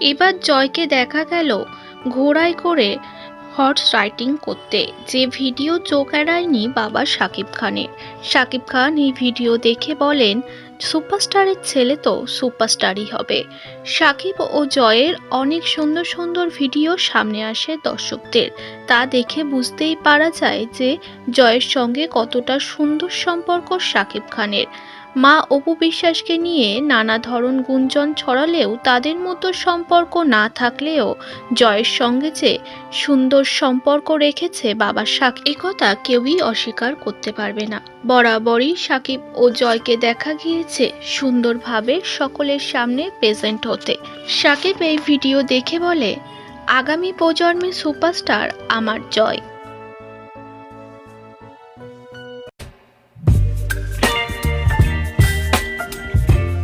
এবার জয়কে দেখা গেল ঘোড়ায় করে হর্স রাইডিং করতে। যে ভিডিও চোখ এড়ায়নি বাবা শাকিব খানের। শাকিব খান এই ভিডিও দেখে বলেন, সুপারস্টারের ছেলে তো সুপারস্টারই হবে। শাকিব ও জয়ের অনেক সুন্দর সুন্দর ভিডিও সামনে আসে দর্শকদের। তা দেখে বুঝতেই পারা যায় যে জয়ের সঙ্গে কতটা সুন্দর সম্পর্ক শাকিব খানের। মা অপু বিশ্বাসকে নিয়ে নানা ধরন গুঞ্জন ছড়ালেও তাদের মতো সম্পর্ক না থাকলেও জয়ের সঙ্গে যে সুন্দর সম্পর্ক রেখেছে বাবা শাক কথা কেউই অস্বীকার করতে পারবে না। বরাবরই সাকিব ও জয়কে দেখা গিয়েছে সুন্দরভাবে সকলের সামনে প্রেজেন্ট হতে। সাকিব এই ভিডিও দেখে বলে, আগামী প্রজন্মের সুপারস্টার আমার জয়।